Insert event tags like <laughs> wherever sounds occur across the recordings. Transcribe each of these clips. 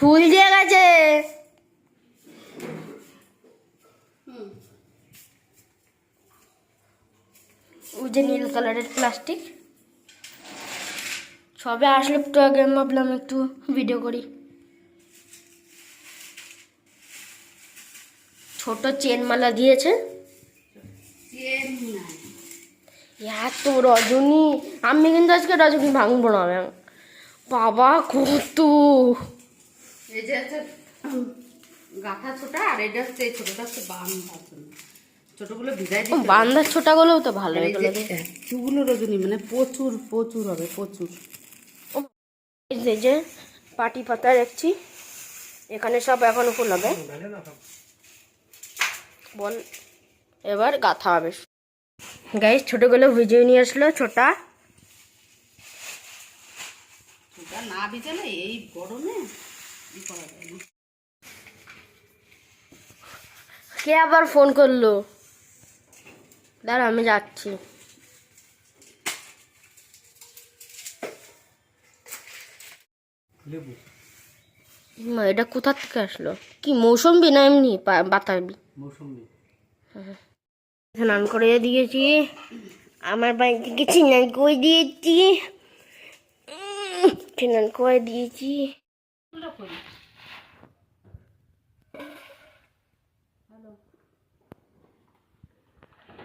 ফুল দিয়ে গেছে। ওই যে নীল কালারের প্লাস্টিক। সবে আসলে একটু আগে ভাবলাম একটু ভিডিও করি। ছোট চেন মালা দিয়েছে। এত রজনী। আমি কিন্তু আজকে রজনী ভাঙবো না বাবা কত এই যে গাঁথা ছোটা আর এটা হচ্ছে এই ছোটটা হচ্ছে বান্ধা ছোটগুলো ভিজাই দিতে হবে। ছোটাগুলোও তো ভালো যে এতগুলো রজনী মানে প্রচুর প্রচুর হবে প্রচুর। এই যে- যে পাটি পাতা রাখছি। এখানে সব এখনও ফুল হবে। বল এবার গাথা হবে। গাইস ছোটগুলো ভিজিয়ে নিয়ে আসলো ছোটা। ছোটা না ভিজালে এই গরমে ই করা যায় না। কে আবার ফোন করল? দাঁড়া আমি যাচ্ছি। মা এটা কোথা থেকে আসলো? কি মৌসুম্বি না এমনি বাতাবি? মৌসুমি স্নান করে দিয়েছি। আমার বাড়ি থেকে স্নান করে দিয়েছি? স্নান করে দিয়েছি? ফুলটা কই?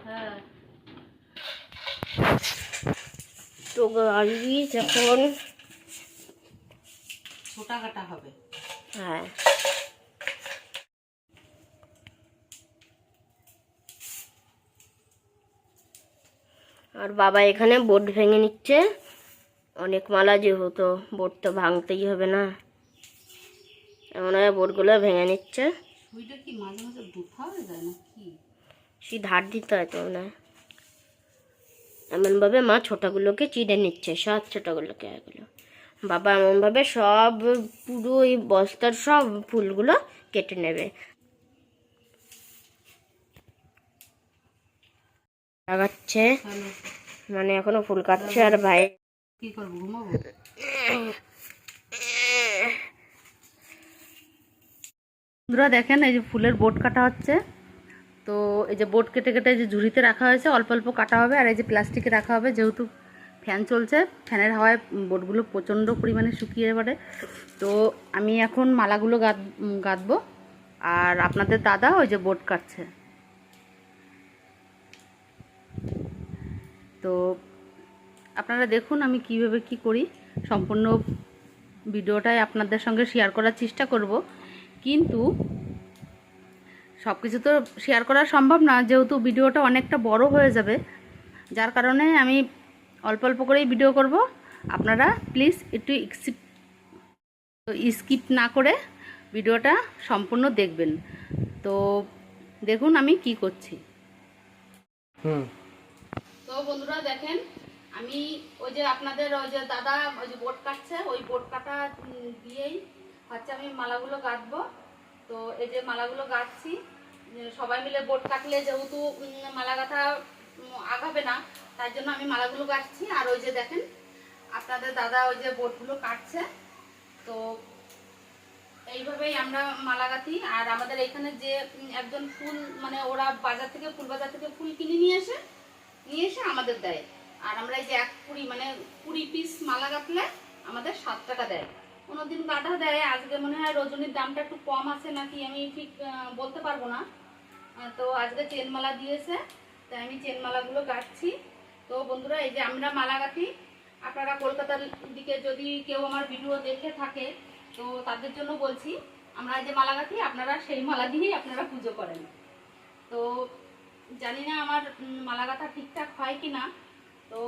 হ্যাঁ তো যখন ছোটা কাটা হবে। হ্যাঁ। আর বাবা এখানে বোর্ড ভেঙে নিচ্ছে। অনেক মালা যেহেতু বোর্ড তো ভাঙতেই হবে না। এমন বোর্ডগুলো ভেঙে নিচ্ছে। সুইটা কি মাঝে মাঝে দুধা হয়ে যায় না কি সে ধার দিতে হয় তো না এমনভাবে মা ছোটাগুলোকে চিড়ে নিচ্ছে সব ছোটাগুলোকে এগুলো। বাবা এমনভাবে সব পুরো এই বস্তার সব ফুলগুলো কেটে নেবে। লাগাচ্ছে মানে এখনও ফুল কাটছে আর ভাই কি করব ঘুমাবো? <laughs> বন্ধুরা দেখেন এই যে ফুলের বোট কাটা হচ্ছে। তো এই যে বোট কেটে কেটে যে ঝুড়িতে রাখা হয়েছে অল্প অল্প কাটা হবে আর এই যে প্লাস্টিকে রাখা হবে যেহেতু ফ্যান চলছে ফ্যানের হাওয়ায় বোটগুলো প্রচণ্ড পরিমাণে শুকিয়ে পড়ে। তো আমি এখন মালাগুলো উম, গাঁথবো আর আপনাদের দাদা ওই যে বোট কাটছে। তো আপনারা দেখুন আমি কীভাবে কি করি। সম্পূর্ণ ভিডিওটাই আপনাদের সঙ্গে শেয়ার করার চেষ্টা করব। কিন্তু সব কিছু তো শেয়ার করা সম্ভব না যেহেতু ভিডিওটা অনেকটা বড় হয়ে যাবে। যার কারণে আমি অল্প অল্প করেই ভিডিও করব। আপনারা প্লিজ একটু স্কিপ স্কিপ না করে ভিডিওটা সম্পূর্ণ দেখবেন। তো দেখুন আমি কি করছি। হুম। তো বন্ধুরা দেখেন আমি ওই যে আপনাদের ওই যে দাদা ওই যে বোট কাটছে ওই বোট কাটা দিয়েই হচ্ছে আমি মালাগুলো গাঁথবো। তো এই যে মালাগুলো গাঁথছি সবাই মিলে বোট কাটলে যেহেতু মালা গাঁথা আগাবে না তার জন্য আমি মালাগুলো গাঁথছি। আর ওই যে দেখেন, আপনাদের দাদা ওই যে বোটগুলো কাটছে। তো এইভাবেই আমরা মালা গাঁথি। আর আমাদের এখানে যে একজন ফুল মানে ওরা বাজার থেকে, ফুল বাজার থেকে ফুল কিনে নিয়ে আসে নিয়ে এসে আমাদের দেয়। আর আমরা এই যে এক কুড়ি মানে কুড়ি পিস মালা গাঁথলে আমাদের সাত টাকা দেয়। কোনোদিন গাঁথা দেয়, আজকে মনে হয় রজনীর দামটা একটু কম আছে নাকি আমি ঠিক বলতে পারব না। তো আজকে চেন মালা দিয়েছে, তাই আমি চেন মালাগুলো গাঁথছি তো বন্ধুরা, এই যে আমরা মালা গাঁথি আপনারা কলকাতার দিকে যদি কেউ আমার ভিডিও দেখে থাকে, তো তাদের জন্য বলছি, আমরা এই যে মালা গাঁথি আপনারা সেই মালা দিয়েই আপনারা পুজো করেন। তো জানি না আমার মালা গাঁথা ঠিকঠাক হয় কি না তো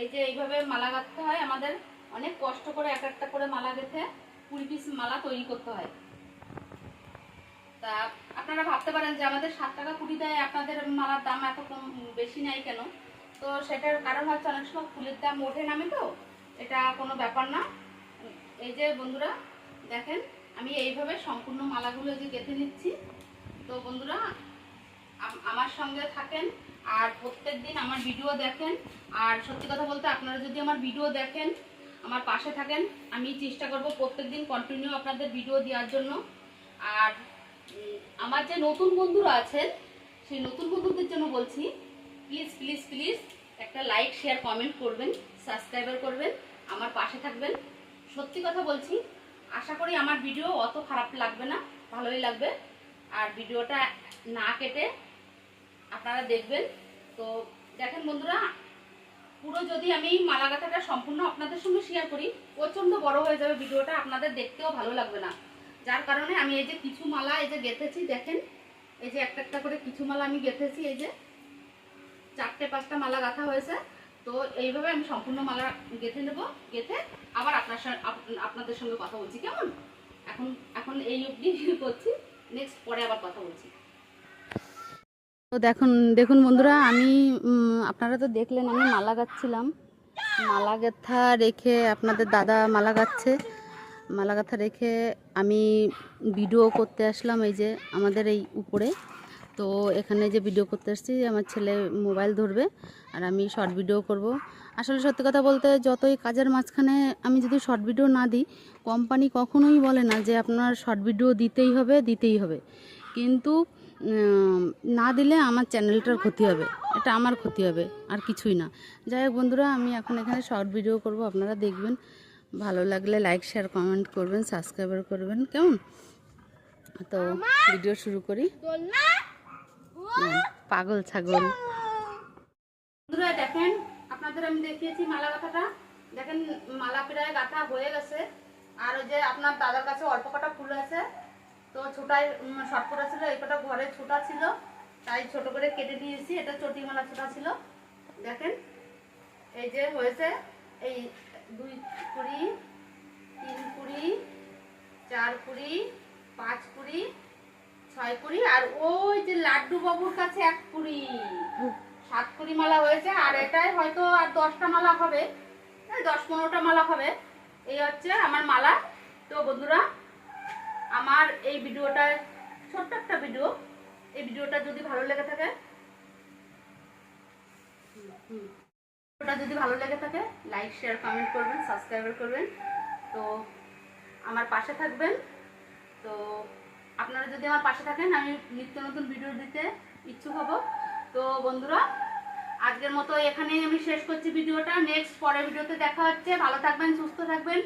এই যে এইভাবে মালা গাঁথতে হয় আমাদের অনেক কষ্ট করে এক একটা করে মালা গেঁথে কুড়ি পিস মালা তৈরি করতে হয়। তা আপনারা ভাবতে পারেন যে আমাদের সাত টাকা কুড়ি দেয়, আপনাদের মালার দাম এত কম, বেশি নেয় কেন? তো সেটার কারণ হচ্ছে অনেক সময় ফুলের দাম ওঠে নামে তো, এটা কোনো ব্যাপার না। এই যে বন্ধুরা, দেখেন, আমি এইভাবে সম্পূর্ণ মালাগুলো যে গেঁথে নিচ্ছি। তো বন্ধুরা আমার সঙ্গে থাকেন আর প্রত্যেক দিন আমার ভিডিও দেখেন। আর সত্যি কথা বলতে আপনারা যদি আমার ভিডিও দেখেন আমার পাশে থাকেন। আমি চেষ্টা করব প্রত্যেকদিন কন্টিনিউ আপনাদের ভিডিও দেওয়ার জন্য। আর আমার যে নতুন বন্ধুরা আছেন, সেই নতুন বন্ধুদের জন্য বলছি প্লিজ প্লিজ প্লিজ একটা লাইক শেয়ার কমেন্ট করবেন সাবস্ক্রাইবার করবেন, আমার পাশে থাকবেন। সত্যি কথা বলছি, আশা করি আমার ভিডিও অত খারাপ লাগবে না, ভালোই লাগবে। আর ভিডিওটা না কেটে আপনারা দেখবেন। তো দেখেন বন্ধুরা পুরো যদি আমি মালা গাঁথাটা সম্পূর্ণ আপনাদের সঙ্গে শেয়ার করি, প্রচণ্ড বড় হয়ে যাবে ভিডিওটা, আপনাদের দেখতেও ভালো লাগবে না। যার কারণে আমি এই যে কিছু মালা এই যে গেঁথেছি, দেখেন, এই যে একটা একটা করে কিছু মালা আমি গেঁথেছি, এই যে চারটে পাঁচটা মালা গাঁথা হয়েছে। তো এইভাবে আমি সম্পূর্ণ মালা গেঁথে নেব, গেঁথে আবার আপনার সঙ্গে আপ- আপনাদের সঙ্গে কথা বলছি, কেমন? এখন এখন এই অবধি করছি নেক্সট পরে আবার কথা বলছি। তো দেখুন দেখুন বন্ধুরা, আমি আপনারা তো দেখলেন, আমি মালা গাচ্ছিলাম। মালা গাঁথা রেখে আপনাদের দাদা মালা গাচ্ছে। মালা গাঁথা রেখে আমি ভিডিও করতে আসলাম এই যে আমাদের এই উপরে। তো এখানে যে ভিডিও করতে আসছি, আমার ছেলে মোবাইল ধরবে আর আমি শর্ট ভিডিও করব। আসলে সত্যি কথা বলতে, যতই কাজের মাঝখানে আমি যদি শর্ট ভিডিও না দিই, কোম্পানি কখনোই বলে না যে আপনার শর্ট ভিডিও দিতেই হবে দিতেই হবে। কিন্তু না দিলে আমার চ্যানেলটার ক্ষতি হবে। এটা আমার ক্ষতি হবে, আর কিছুই না। যাই হোক বন্ধুরা, আমি এখন এখানে শর্ট ভিডিও করব। আপনারা দেখবেন। ভালো লাগলে লাইক শেয়ার কমেন্ট করবেন সাবস্ক্রাইবার করবেন। কেমন? তো ভিডিও শুরু করি। পাগল, ছাগল। বন্ধুরা, দেখেন, আপনাদের আমি দেখিয়েছি মালা গাঁথাটা। দেখেন, মালা প্রায় গাঁথা হয়ে গেছে। আর ওই যে আপনার দাদার কাছে অল্প কটা ফুল আছে। তো ছোটাই শর্ট করা ছিল, এই কটা ঘরে ছোটা ছিল। তাই ছোট করে কেটে দিয়েছি এটা চটি মালা ছোটা ছিল। দেখেন, এই যে হয়েছে, এই দুই কুড়ি, তিন কুড়ি, চার কুড়ি, পাঁচ কুড়ি, ছয় কুড়ি, আর ওই যে লাড্ডু বাবুর কাছে এক কুড়ি। সাত কুড়ি মালা হয়েছে, আর এটাই হয়তো আর দশটা মালা হবে। দশ পনেরোটা মালা হবে। এই হচ্ছে আমার মালা। তো বন্ধুরা আমার এই ভিডিওটা ছোট্ট একটা ভিডিও, এই ভিডিওটা যদি ভালো লেগে থাকে, ভিডিওটা যদি ভালো লেগে থাকে লাইক শেয়ার কমেন্ট করবেন সাবস্ক্রাইবার করবেন। তো আমার পাশে থাকবেন। তো আপনারা যদি আমার পাশে থাকেন, আমি নিত্য নতুন ভিডিও দিতে ইচ্ছুক হব। তো বন্ধুরা, আজকের মতো এখানেই আমি শেষ করছি ভিডিওটা। নেক্সট পরের ভিডিওতে দেখা হচ্ছে। ভালো থাকবেন, সুস্থ থাকবেন।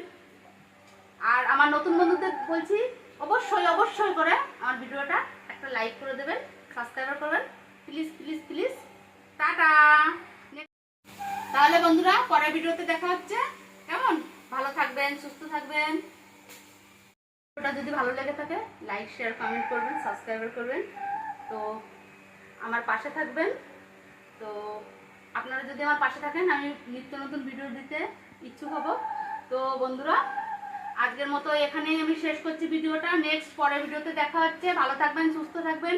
আর আমার নতুন বন্ধুদের বলছি অবশ্যই অবশ্যই করে আমার ভিডিওটা একটা লাইক করে দেবেন সাবস্ক্রাইবার করবেন। Please please please tata! তাহলে বন্ধুরা, পরের ভিডিওতে দেখা হচ্ছে। কেমন? ভালো থাকবেন, সুস্থ থাকবেন। ভিডিওটা যদি ভালো লেগে থাকে লাইক শেয়ার কমেন্ট করবেন সাবস্ক্রাইবার করবেন। তো আমার পাশে থাকবেন। তো আপনারা যদি আমার পাশে থাকেন, আমি নিত্য নতুন ভিডিও দিতে ইচ্ছুক হব। তো বন্ধুরা আজকের মতো এখানেই আমি শেষ করছি ভিডিওটা। নেক্সট পরের ভিডিওতে দেখা হচ্ছে। ভালো থাকবেন, সুস্থ থাকবেন।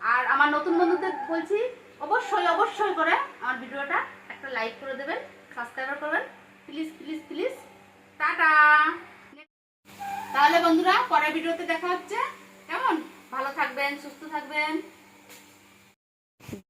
আর আমার নতুন বন্ধুদের বলছি, অবশ্যই অবশ্যই করে আমার ভিডিওটা একটা লাইক করে দেবেন সাবস্ক্রাইবার করবেন। Please please please tata! তাহলে বন্ধুরা, পরের ভিডিওতে দেখা হচ্ছে। কেমন? ভালো থাকবেন, সুস্থ থাকবেন।